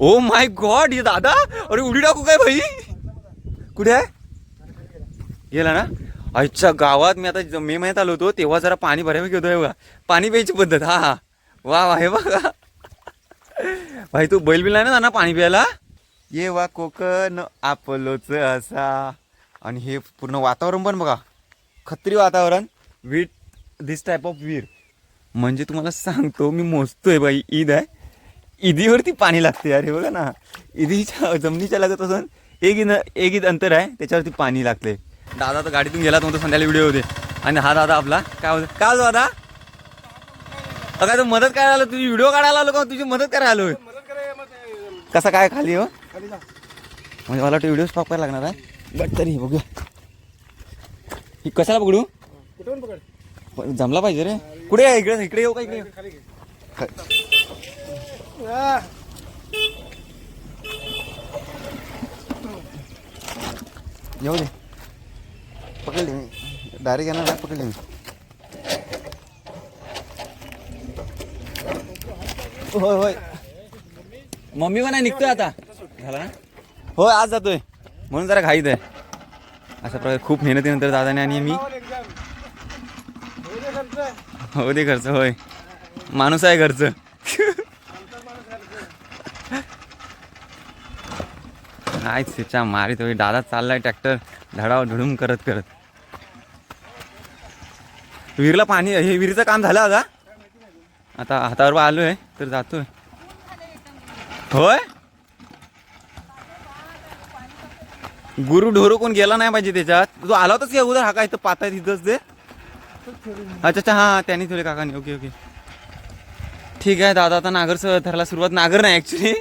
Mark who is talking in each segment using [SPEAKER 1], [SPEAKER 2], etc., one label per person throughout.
[SPEAKER 1] O my God ये दादा? अरे उडी टाकू काय भाई? कुठे आहे? गेला ना? अच्छा गावात मी आता ज- मे महिन्यात आलो होतो तेव्हा जरा पाणी भरायला घेतो आहे बघा. पाणी प्यायची पद्धत हा हा. वा वा हे बघा. भाई तू बैल बिल नाही ना ना पाणी प्यायला? ये वा कोकण आपलोच असा. आणि हे पूर्ण वातावरण पण बघा. खत्री वातावरण विथ दिस टाईप ऑफ वीर म्हणजे तुम्हाला सांगतो मी मोजतोय बाई ईद आहे. ईदीवरती पाणी लागते अरे बघा ना. ईदीच्या जमिनीच्या लागत असून एक ईद एक ईद अंतर आहे त्याच्यावरती पाणी लागते दादा तर गाडीतून गेला तो संध्याकाळी व्हिडिओ होते आणि हा दादा आपला काय होतं? काय होतं दादा? अगं काय मदत करायला आलो तुझी व्हिडिओ काढायला आलो का? तुझी मदत करायला आलोय. कसा काय खाली हो? म्हणजे मला वाटतं व्हिडिओ स्टॉप करायला लागणार आहे. बट तरी बघूया. ही कशाला पकडू?
[SPEAKER 2] कुठून पकड?
[SPEAKER 1] जमला पाहिजे रे. कुठे आहे? इकडे इकडे येऊ का इकडे येऊ? दे पकडले मी डायरेक्ट येणार नाही पकडले मी होय होय मम्मी पण आहे निघतोय आता झाला ना होय आज जातोय म्हणून जरा घाईत आहे अशा प्रकारे खूप मेहनतीनंतर दादाने आणि मी
[SPEAKER 2] खर्च.
[SPEAKER 1] हो दे घरचं होय माणूस आहे घरचं काय सिचा मारी होय दादा चाललाय ट्रॅक्टर धडाव धडूम करत करत. विहिरीला पाणी हे विहिरीचं काम झालं आता आता हातावर आलोय तर जातोय. होय? गुरु ढोरू कोण गेला नाही पाहिजे त्याच्यात? तू आला होताच की उद्या हा काय तर पाता तिथंच दे अच्छा अच्छा हां त्यांनी तुले काकांनी. Okay okay. ठीक आहे दादा आता नागरचं धरायला सुरुवात. नागर नाही ॲक्च्युली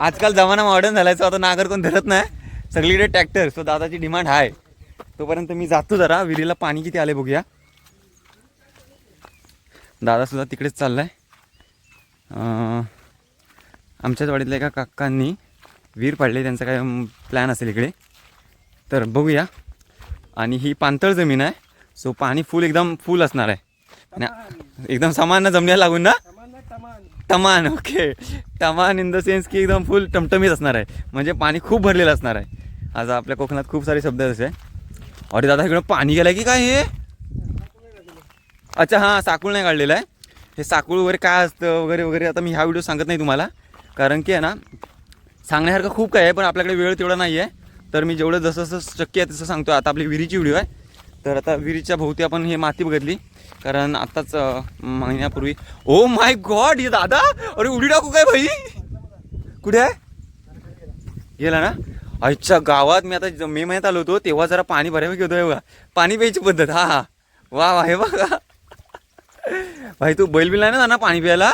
[SPEAKER 1] आजकाल जमाना मॉडर्न झालाय सो आता नागर कोण धरत नाही. सगळीकडे ट्रॅक्टर सो दादाची डिमांड आहे तोपर्यंत मी जातो जरा विहिरीला पाणी किती आले बघूया. दादासुद्धा तिकडेच चाललाय. आहे आमच्याच वाडीतल्या एका काकांनी विहीर पाडले त्यांचा काय प्लॅन असेल इकडे. तर बघूया. आणि ही पांतळ जमीन आहे सो पाणी फुल एकदम फुल असणार आहे. आणि एकदम सामान जमण्याला लागून ना
[SPEAKER 2] तमान
[SPEAKER 1] ओके तमान इन द सेन्स की एकदम फुल टमटमीत असणार आहे. म्हणजे पाणी खूप भरलेलं असणार आहे. आज आपल्या कोकणात खूप सारे शब्द असे. अरे दादा इकडं पाणी गेलं की काय हे? अच्छा हां साकूळ नाही काढलेलं आहे. हे साकूळ वगैरे काय असतं वगैरे वगैरे आता मी ह्या व्हिडिओ सांगत नाही तुम्हाला. कारण की आहे ना सांगण्यासारखं खूप काय आहे पण आपल्याकडे वेळ तेवढा नाही आहे तर मी जेवढं जसं जसं शक्य आहे तसं सांगतो आता आपली विहिरीची व्हिडिओ आहे. तर आता विहिरीच्या भोवती आपण हे माती बघितली. कारण आत्ताच महिन्यापूर्वी ओ माय गॉड हे दादा! अरे उडी टाकू काय भाई? कुठे आहे? गेला ना? अच्छा गावात मी आता मे महिन्यात आलो होतो तेव्हा जरा पाणी बऱ्यापैकी होतं बघा. पाणी प्यायची पद्धत हा हा. वा वा हे बघा. भाई तू बैल बिल नाही ना ना पाणी प्यायला?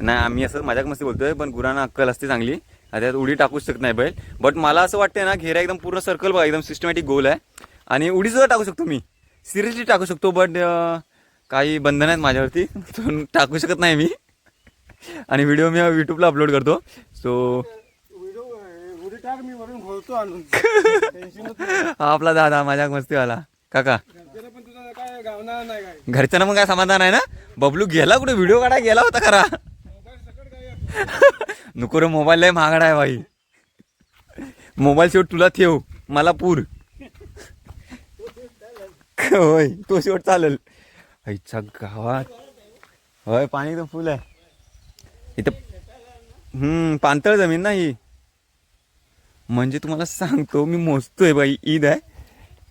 [SPEAKER 1] नाही आम्ही असं मजाक मस्ती बोलतोय पण गुरांना अक्कल असते चांगली. आता त्यात उडी टाकूच शकत नाही बैल. बट मला असं वाटतंय ना घेरा एकदम पूर्ण सर्कल बघा एकदम सिस्टमॅटिक गोल आहे. आणि उडी सुद्धा टाकू शकतो मी. सिरियसली टाकू शकतो बट काही बंधन आहेत माझ्यावरती तो टाकू शकत नाही मी. आणि व्हिडिओ मी यूट्यूबला अपलोड करतो. सो. हा आपला दादा मजाक मस्तीवाला. काका. घरच्यांना मग काय समाधान आहे ना? बबलू गेला कुठे? व्हिडिओ काढा गेला होता खरा. नको रे मोबाईल लय महागडा आहे भाई मोबाईल शेवट तुला ठेव. मला पूर. होय तो शेवट चालेल. आईच्या गावात. होय पाणी तर फुल आहे. इथं हम्म जमीन ना ही. म्हणजे तुम्हाला सांगतो मी मोजतोय बाई ईद आहे.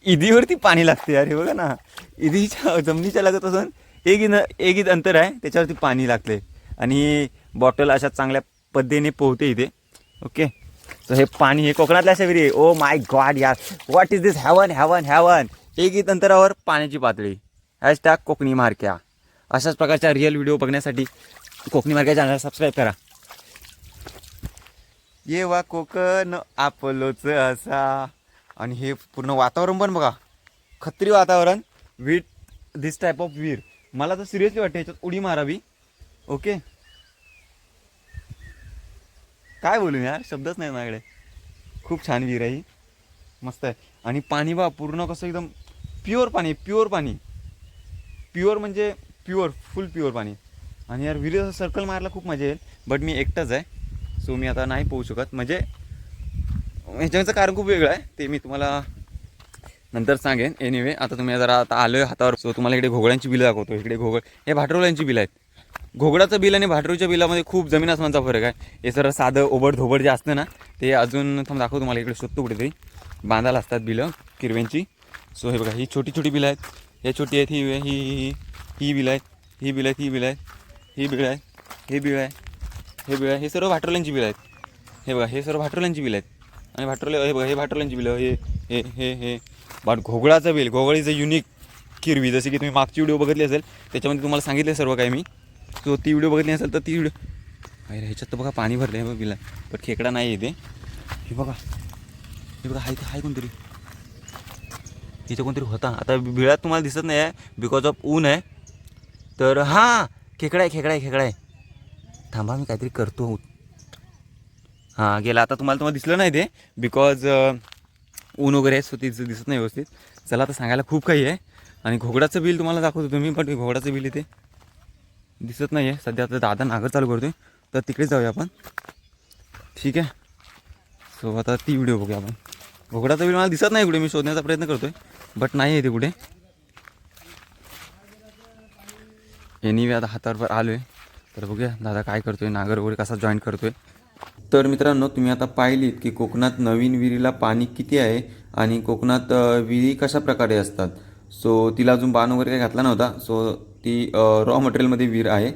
[SPEAKER 1] ईदीवरती पाणी लागते अरे बघा ना. ईदीच्या जमिनीच्या लागत असून एक ईद एक ईद अंतर आहे त्याच्यावरती पाणी लागते आणि बॉटल अशा चांगल्या पद्धतीने पोहते इथे. ओके? तर हे पाणी हे कोकणातल्या असे विहिरी ओ माय गॉड यार what is this heaven heaven heaven एक ईद अंतरावर पाण्याची पातळी. हॅशटॅग कोकणी मार्क्या. अशाच प्रकारच्या रिअल व्हिडिओ बघण्यासाठी कोकणी मार्क्या चॅनल सबस्क्राईब करा. ये वा कोकण आपलोच असा. आणि हे पूर्ण वातावरण पण बघा. खत्री वातावरण विथ दिस टाईप ऑफ वीर मला तर सिरियसली वाटतं ह्याच्यात उडी मारावी. ओके काय बोलू यार? शब्दच नाही माझ्याकडे. खूप छान विहीर आहे ही. मस्त आहे. आणि पाणी बा पूर्ण कसं एकदम प्युअर पाणी प्युअर पाणी. प्युअर म्हणजे प्युअर फुल प्युअर पाणी. आणि यार विहिरीचं सर्कल मारायला खूप मजा येईल बट मी एकटाच आहे. सो मी आता नाही पोहू शकत. म्हणजे ह्याच्याचं कारण खूप वेगळं आहे. ते मी तुम्हाला नंतर सांगेन. एनिवे आता तुम्ही जरा आता आलोय हातावर. सो तुम्हाला इकडे घोगड्यांची बिलं दाखवतो. इकडे घोगळ हे भाटरोल्यांची बिलं आहेत. घोगडाचं बिल आणि भाटरूच्या बिलामध्ये खूप जमीन आसमानचा फरक आहे. हे सर साधं ओबड धोबड जे असतं ना ते अजून थांब दाखवतो तुम्हाला. इकडे शोधतो कुठेतरी. बांधायला असतात बिलं किरव्यांची. सो हे बघा ही छोटी छोटी बिलं आहेत. हे छोटी आहेत ही ही ही ही बिलं आहेत ही बिलं आहेत ही बिलं आहेत ही बिळ आहे हे बिळ आहे हे बिळ आहे हे सर्व भाटरोल्यांची बिलं आहेत. हे बघा हे सर्व भाटरोल्यांची बिलं आहेत. आणि भाटरोले हे बघा हे भाटरोल्यांची बिलं हे हे हे हे. बट घोगळाचं बिल घोगळीचं युनिक किरवी जसे की तुम्ही मागची व्हिडिओ बघितली असेल त्याच्यामध्ये तुम्हाला सांगितलं सर्व काही मी. सो ती व्हिडिओ बघितली असेल तर ती व्हिडिओ अरे ह्याच्यात तर बघा पाणी भरलं आहे बिला. बट खेकडा नाही येते हे बघा. हे बघा हाय हाय कोणतरी. तिथे कोणतरी होता. आता बिळात तुम्हाला दिसत नाही आहे बिकॉज ऑफ ऊन आहे. तर हां खेकडा आहे खेकडा आहे खेकडा आहे. थांबा मी काहीतरी करतो. हां गेला. आता तुम्हाला तुम्हाला दिसलं नाही ते बिकॉज ऊन वगैरे आहे सो तिचं दिसत नाही व्यवस्थित. चला आता सांगायला खूप काही आहे. आणि घोगडाचं बिल तुम्हाला दाखवतो तुम्ही पण घोगडाचं बिल इथे दिसत नाही आहे सध्या आता दादा नागर चालू करतोय. तर तिकडे जाऊया आपण. ठीक आहे? सो आता ती व्हिडिओ बघूया आपण. घोगडाचा बिल मला दिसत नाही कुठे मी शोधण्याचा प्रयत्न करतोय. बट नाही आहे ते कुठे. एनिवे आता हातावर आलो आहे तर बघूया दादा काय करतोय नागर वगैरे कसा जॉईन करतोय. तर मित्रांनो तुम्ही आता पाहिलीत की कोकणात नवीन विहिरीला पाणी किती आहे आणि कोकणात विहिरी कशा प्रकारे असतात. सो तिला अजून बाण वगैरे काही घातला नव्हता. सो ती रॉ मटेरियलमध्ये विहीर आहे.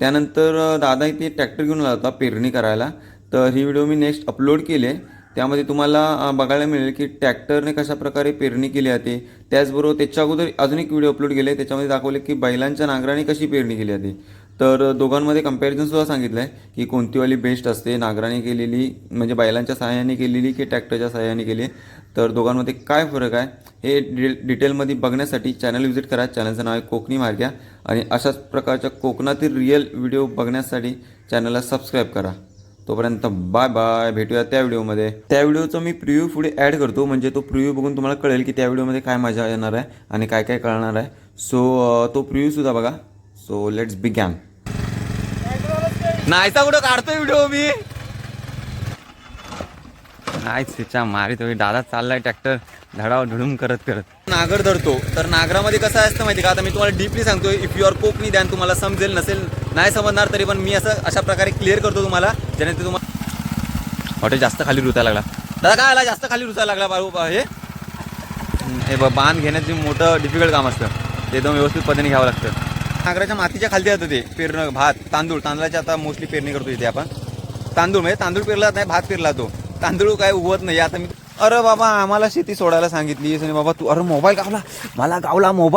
[SPEAKER 1] त्यानंतर दादा इथे ट्रॅक्टर घेऊन आला होता पेरणी करायला. तर ही व्हिडिओ मी नेक्स्ट अपलोड केली. आहे त्यामध्ये तुम्हाला बघायला मिळेल की ट्रॅक्टरने कशा प्रकारे पेरणी केली जाते त्याचबरोबर त्याच्या अगोदर अजून एक व्हिडिओ अपलोड केले त्याच्यामध्ये दाखवले की बैलांच्या नांगराने कशी पेरणी केली जाते. तर दोघांमध्ये कम्पॅरिझनसुद्धा सांगितलं आहे की कोणतीवाली बेस्ट असते नांगराने केलेली म्हणजे बैलांच्या सहाय्याने केलेली की ट्रॅक्टरच्या सहाय्याने केली. तर दोघांमध्ये काय फरक आहे हे डि डिटेलमध्ये बघण्यासाठी चॅनल व्हिजिट करा. चॅनलचं नाव आहे कोकणी मार्ग्या. आणि अशाच प्रकारच्या कोकणातील रिअल व्हिडिओ बघण्यासाठी चॅनलला सबस्क्राईब करा. तोपर्यंत बाय बाय भेटूया त्या व्हिडिओमध्ये त्या व्हिडिओचं मी प्रिव्ह्यू पुढे ॲड करतो. म्हणजे तो प्रिव्ह्यू बघून तुम्हाला कळेल की त्या व्हिडिओमध्ये काय मजा येणार आहे आणि काय काय कळणार आहे. सो तो प्रिव्ह्यूसुद्धा बघा. सो लेट्स बिगॅन नाही कुठं काढतोय व्हिडिओ मी? नाही तिच्या मारी तो दादा चाललाय ट्रॅक्टर धडाव धडूम करत करत. नागर धरतो. तर नागरामध्ये कसं असतं माहिती का? आता मी तुम्हाला डीपली सांगतो इफ यू आर कोकणी द्यान तुम्हाला समजेल नसेल नाही समजणार तरी पण मी असं अशा प्रकारे क्लिअर करतो तुम्हाला ज्याने ते तुम्हाला हॉटेल जास्त खाली रुतायला लागला. दादा काय आला? जास्त खाली रुचायला लागला बाळू बा हे? हे बघ बांध घेण्याचे मोठं डिफिकल्ट काम असतं ते एकदम व्यवस्थित पद्धतीने घ्यावं लागतं. नागराच्या मातीच्या खालती जातं ते पेरणं भात तांदूळ. तांदळाची आता मोस्टली पेरणी करतो इथे आपण. तांदूळ म्हणजे तांदूळ पेरला नाही भात पेरला तो तांदूळ काय उगवत नाही. आता मी अरे बाबा आम्हाला शेती सोडायला सांगितली. आणि बाबा तू अरे मोबाईल गावला. मला गावला मोबाईल